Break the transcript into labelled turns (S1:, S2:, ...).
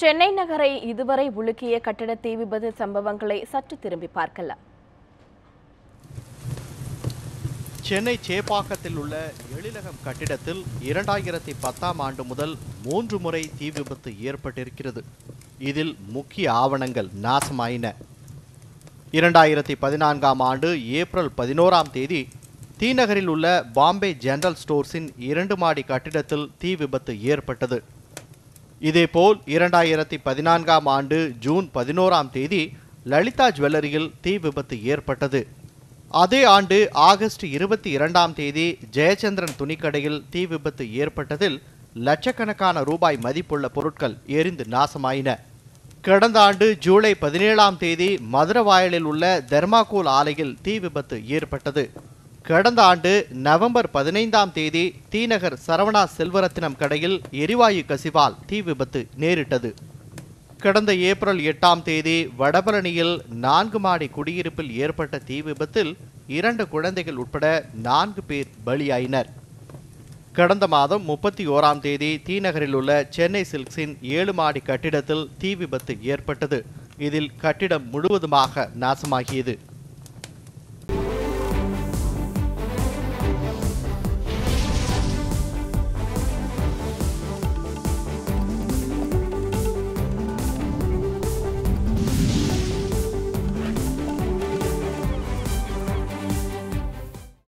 S1: சென்னை நகரை இதுவரை உலுக்கிய கட்டட தீ விபத்து சம்பவங்களை சற்று திரும்பி பார்க்கலாம்.
S2: சென்னை சேப்பாக்கத்தில் உள்ள எழிலகம் கட்டிடத்தில் இரண்டாயிரத்தி பத்தாம் ஆண்டு முதல் மூன்று முறை தீ விபத்து ஏற்பட்டிருக்கிறது. இதில் முக்கிய ஆவணங்கள் நாசமாயின. இரண்டாயிரத்தி பதினான்காம் ஆண்டு ஏப்ரல் பதினோராம் தேதி தீநகரில் உள்ள பாம்பே ஜெனரல் ஸ்டோர்ஸின் இரண்டு மாடி கட்டிடத்தில் தீ விபத்து ஏற்பட்டது. இதேபோல் இரண்டாயிரத்தி பதினான்காம் ஆண்டு ஜூன் பதினோராம் தேதி லலிதா ஜுவல்லரியில் தீ விபத்து ஏற்பட்டது. அதே ஆண்டு ஆகஸ்ட் இருபத்தி இரண்டாம் தேதி ஜெயச்சந்திரன் துணிக்கடையில் தீ விபத்து ஏற்பட்டதில் லட்சக்கணக்கான ரூபாய் மதிப்புள்ள பொருட்கள் எரிந்து நாசமாயின. கடந்த ஆண்டு ஜூலை பதினேழாம் தேதி மதுரவாயலில் உள்ள தெர்மாகோல் ஆலையில் தீ விபத்து ஏற்பட்டது. கடந்த ஆண்டு நவம்பர் பதினைந்தாம் தேதி தீநகர் சரவணா செல்வரத்தினம் கடையில் எரிவாயு கசிவால் தீ விபத்து நேரிட்டது. கடந்த ஏப்ரல் எட்டாம் தேதி வடபழனியில் நான்கு மாடி குடியிருப்பில் ஏற்பட்ட தீ விபத்தில் இரண்டு குழந்தைகள் உட்பட நான்கு பேர் பலியாயினர். கடந்த மாதம் முப்பத்தி ஓராம் தேதி தீநகரில் உள்ள சென்னை சில்க்ஸின் ஏழு மாடி கட்டிடத்தில் தீ விபத்து ஏற்பட்டது. இதில் கட்டிடம் முழுவதுமாக நாசமாகியது.